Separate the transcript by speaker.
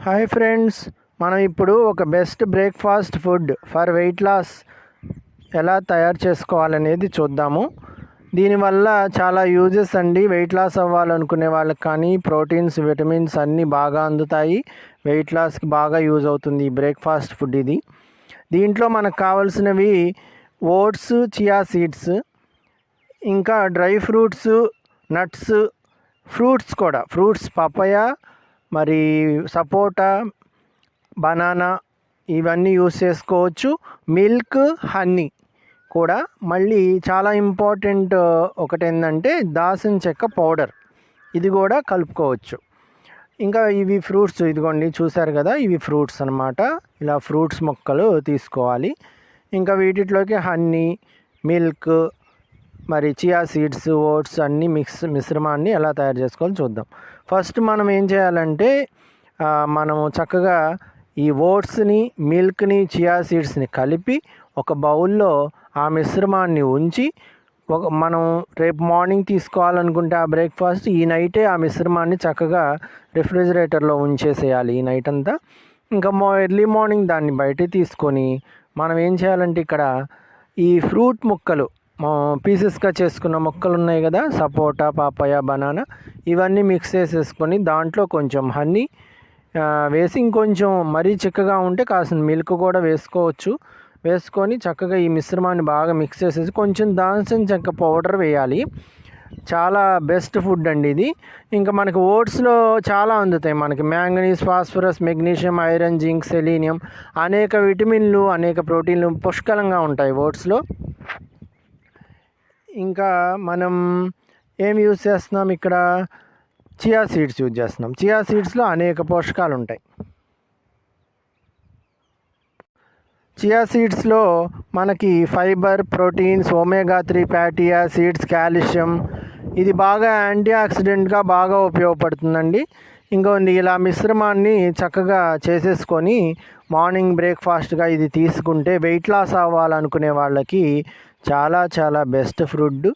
Speaker 1: Hi friends మనం ఇప్పుడు ఒక best breakfast food for weight loss ఎలా తయారు చేసుకోవాలనేది చూద్దాము. దీనివల్ల చాలా యూజెస్ అండి. వెయిట్ లాస్ అవ్వాలనుకునే వాళ్ళకి కానీ ప్రోటీన్స్ విటమిన్స్ అన్నీ బాగా అందుతాయి. వెయిట్ లాస్కి బాగా యూజ్ అవుతుంది ఈ బ్రేక్ఫాస్ట్ ఫుడ్ ఇది. దీంట్లో మనకు కావాల్సినవి ఓట్స్ చియా సీడ్స్ ఇంకా డ్రై ఫ్రూట్స్ నట్స్ ఫ్రూట్స్ కూడా ఫ్రూట్స్ పపయా మరి సపోటా బనానా ఇవన్నీ యూస్ చేసుకోవచ్చు. మిల్క్ హనీ కూడా. మళ్ళీ చాలా ఇంపార్టెంట్ ఒకటి ఏంటంటే దాసిన చెక్క పౌడర్. ఇది కూడా కలుపుకోవచ్చు. ఇంకా ఇవి ఫ్రూట్స్ ఇదిగోండి చూసారు కదా ఇవి ఫ్రూట్స్ అన్నమాట. ఇలా ఫ్రూట్స్ మొక్కలు తీసుకోవాలి. ఇంకా వీటిలోకి హనీ మిల్క్ మరి చియా సీడ్స్ ఓట్స్ అన్నీ మిక్స్ మిశ్రమాన్ని ఎలా తయారు చేసుకోవాలో చూద్దాం. ఫస్ట్ మనం ఏం చేయాలంటే మనము చక్కగా ఈ ఓట్స్ని మిల్క్ని చియా సీడ్స్ని కలిపి ఒక బౌల్లో ఆ మిశ్రమాన్ని ఉంచి ఒక మనం రేపు మార్నింగ్ తీసుకోవాలనుకుంటే ఆ బ్రేక్ఫాస్ట్ ఈ నైటే ఆ మిశ్రమాన్ని చక్కగా రిఫ్రిజిరేటర్లో ఉంచేసేయాలి ఈ నైట్ అంతా. ఇంకా మా ఎర్లీ మార్నింగ్ దాన్ని బయట తీసుకొని మనం ఏం చేయాలంటే ఇక్కడ ఈ ఫ్రూట్ ముక్కలు పీసెస్గా చేసుకున్న మొక్కలు ఉన్నాయి కదా సపోటా పాపాయ బనానా ఇవన్నీ మిక్స్ చేసేసుకొని దాంట్లో కొంచెం హనీ వేసి ఇంకొంచెం మరీ చిక్కగా ఉంటే కాసిన మిల్క్ కూడా వేసుకోవచ్చు. వేసుకొని చక్కగా ఈ మిశ్రమాన్ని బాగా మిక్స్ చేసేసి కొంచెం దాల్చిన చెక్క పౌడర్ వేయాలి. చాలా బెస్ట్ ఫుడ్ అండి ఇది. ఇంకా మనకి ఓట్స్లో చాలా అందుతాయి. మనకి manganese phosphorus magnesium iron zinc selenium అనేక విటమిన్లు అనేక ప్రోటీన్లు పుష్కలంగా ఉంటాయి ఓట్స్లో. ఇంకా మనం ఏం యూజ్ చేస్తున్నాం ఇక్కడ? చియా సీడ్స్ యూజ్ చేస్తున్నాం. చియా సీడ్స్లో అనేక పోషకాలు ఉంటాయి చియా సీడ్స్లో మనకి fibre proteins omega three fatty acids calcium ఇది బాగా యాంటీ ఆక్సిడెంట్గా బాగా ఉపయోగపడుతుందండి. ఇంకొంది ఇలా మిశ్రమాన్ని చక్కగా చేసేసుకొని మార్నింగ్ బ్రేక్ఫాస్ట్గా ఇది తీసుకుంటే వెయిట్ లాస్ అవ్వాలనుకునే వాళ్ళకి చాలా చాలా బెస్ట్ ఫుడ్